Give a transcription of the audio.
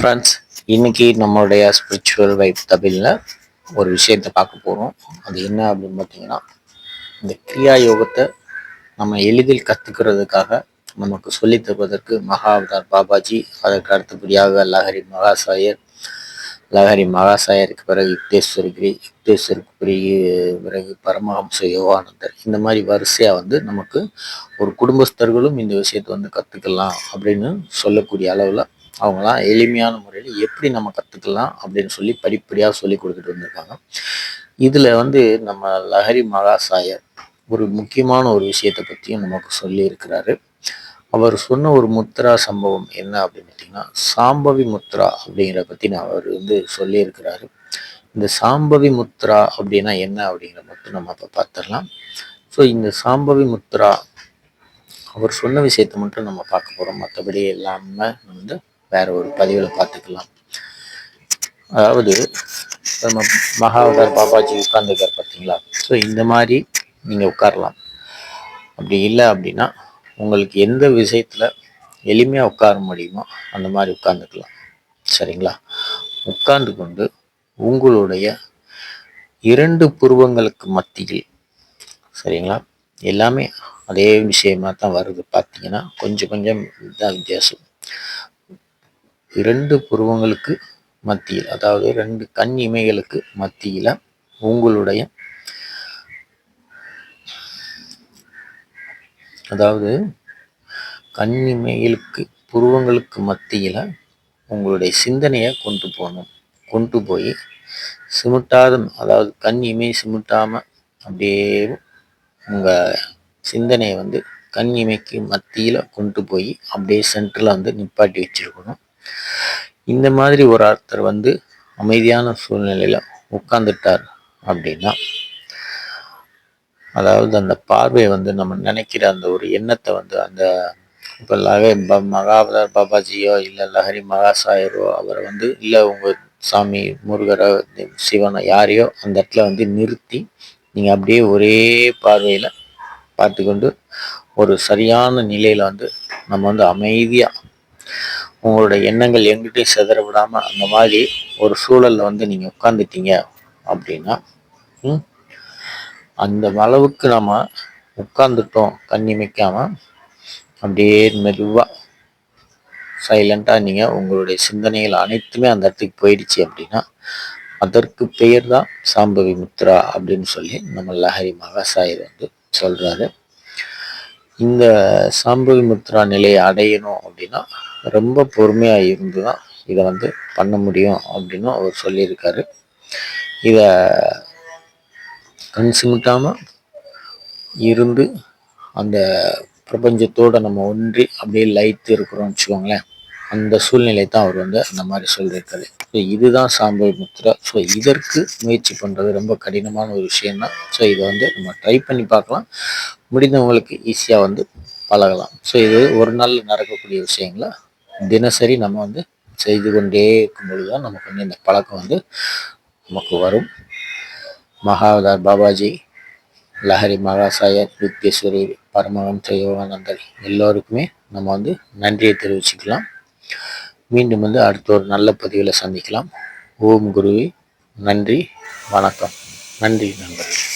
Friends இன்னைக்கு நம்மளுடைய spiritual vibe தமிழில் ஒரு விஷயத்தை பார்க்க போகிறோம் அது என்ன அப்படின்னு பார்த்தீங்கன்னா இந்த கிரியா யோகத்தை நம்ம எளிதில் கற்றுக்கிறதுக்காக நமக்கு சொல்லித் தருவதற்கு மகாவதார் பாபாஜி அதற்கு அடுத்தபடியாக லஹரி மகாசாயர் லஹரி மகாசாயருக்கு பிறகு யுக்தேஸ்வரிகிரி யுக்தேஸ்வருக்கு பிறகு பிறகு பரமஹம்ச யோகானந்தர். இந்த மாதிரி வரிசையாக வந்து நமக்கு ஒரு குடும்பஸ்தர்களும் இந்த விஷயத்தை வந்து கற்றுக்கலாம் அப்படின்னு சொல்லக்கூடிய அளவில் அவங்களாம் எளிமையான முறையில் எப்படி நம்ம கற்றுக்கலாம் அப்படின்னு சொல்லி படிப்படியாக சொல்லி கொடுத்துட்டு வந்திருக்காங்க. இதில் வந்து நம்ம லஹரி மகாசாயர் ஒரு முக்கியமான ஒரு விஷயத்தை பற்றியும் நமக்கு சொல்லியிருக்கிறாரு. அவர் சொன்ன ஒரு முத்ரா சம்பவம் என்ன அப்படின்னு பார்த்தீங்கன்னா சாம்பவி முத்ரா அப்படிங்கிற பற்றி நான் அவர் வந்து சொல்லியிருக்கிறாரு. இந்த சாம்பவி முத்ரா அப்படின்னா என்ன அப்படிங்கிற மட்டும் நம்ம இப்போ பார்த்துடலாம் ஸோ இந்த சாம்பவி முத்ரா அவர் சொன்ன விஷயத்தை மட்டும் நம்ம பார்க்க போகிறோம் மற்றபடி எல்லாமே வந்து வேற ஒரு பதிவில் பார்த்துக்கலாம். அதாவது நம்ம மகாவதார் பாபாஜி உட்கார்ந்துருக்கார் பார்த்தீங்களா? ஸோ இந்த மாதிரி நீங்கள் உட்காரலாம். அப்படி இல்லை அப்படின்னா உங்களுக்கு எந்த விஷயத்தில் எளிமையாக உட்கார முடியுமோ அந்த மாதிரி உட்காந்துக்கலாம் சரிங்களா? உட்கார்ந்து கொண்டு உங்களுடைய இரண்டு புருவங்களுக்கு மத்தியில் சரிங்களா? எல்லாமே அதே விஷயமா தான் வருது பார்த்தீங்கன்னா கொஞ்சம் கொஞ்சம் இதுதான் வித்தியாசம். இரண்டு புருவங்களுக்கு மத்தியில் அதாவது ரெண்டு கண் இமைகளுக்கு மத்தியில் உங்களுடைய அதாவது கண் இமைகளுக்கு புருவங்களுக்கு மத்தியில் உங்களுடைய சிந்தனையை கொண்டு போகணும். கொண்டு போய் சிமிட்டாத அதாவது கண் இமை சிமிட்டாமல் அப்படியே உங்கள் சிந்தனையை வந்து கண் இமைக்கு மத்தியில் கொண்டு போய் அப்படியே சென்டரில் வந்து நிப்பாட்டி வச்சுருக்கணும். இந்த மாதிரி ஒரு ஒருத்தர் வந்து அமைதியான சூழ்நிலையில் உட்காந்துட்டார் அப்படின்னா அதாவது அந்த பார்வை வந்து நம்ம நினைக்கிற அந்த ஒரு எண்ணத்தை வந்து அந்த இப்போ லகை ப பாபாஜியோ இல்லை லஹரி மகாசாயரோ அவரை வந்து இல்லை உங்கள் சாமி முருகரோ சிவனை யாரையோ அந்த இடத்துல வந்து நிறுத்தி நீங்கள் அப்படியே ஒரே பார்வையில் பார்த்து கொண்டு ஒரு சரியான நிலையில் வந்து நம்ம வந்து அமைதியாக உங்களோட எண்ணங்கள் எங்கிட்டையும் சிதற விடாமல் அந்த மாதிரி ஒரு சூழலில் வந்து நீங்கள் உட்காந்துட்டீங்க அப்படின்னா அந்த அளவுக்கு நம்ம உட்காந்துட்டோம் கண்ணிமைக்காம அப்படியே மெதுவாக சைலண்ட்டாக நீங்கள் உங்களுடைய சிந்தனைகள் அனைத்துமே அந்த இடத்துக்கு போயிடுச்சு அப்படின்னா அதற்கு பெயர் தான் சாம்பவி முத்ரா அப்படின்னு சொல்லி நம்ம லஹரி மகாசாயர் வந்து சொல்கிறாரு இந்த சாம்பவி முத்ரா நிலையை அடையணும் அப்படின்னா ரொம்ப பொறுமையாக இருந்து தான் இதை வந்து பண்ண முடியும் அப்படின்னு அவர் சொல்லியிருக்காரு. இதை கண் சிமிட்டாமல் இருந்து அந்த பிரபஞ்சத்தோட நம்ம ஒன்றி அப்படியே லைட் இருக்கிறோம்னு வச்சுக்கோங்களேன். அந்த சூழ்நிலை தான் அவர் வந்து அந்த மாதிரி சொல்லியிருக்காரு. ஸோ இதுதான் சாம்பல் முத்ரா ஸோ இதற்கு முயற்சி பண்ணுறது ரொம்ப கடினமான ஒரு விஷயம்தான் ஸோ இதை வந்து நம்ம ட்ரை பண்ணி பார்க்கலாம். முடிந்தவங்களுக்கு ஈஸியாக வந்து பழகலாம். ஸோ இது ஒரு நாளில் நடக்கக்கூடிய விஷயங்களை? தினசரி நம்ம வந்து செய்து கொண்டே இருக்கும் பொழுது தான் நமக்கு வந்து இந்த பழக்கம் வந்து நமக்கு வரும். மகாவதார் பாபாஜி லஹரி மகாசாயர் யுக்தேஸ்வரி பரமஹம் யோகானந்தர் எல்லோருக்குமே நம்ம வந்து நன்றியை தெரிவிச்சுக்கலாம். மீண்டும் வந்து அடுத்த ஒரு நல்ல பதிவில் சந்திக்கலாம். ஓம் குருவி நன்றி வணக்கம். நன்றி நண்பர்கள்.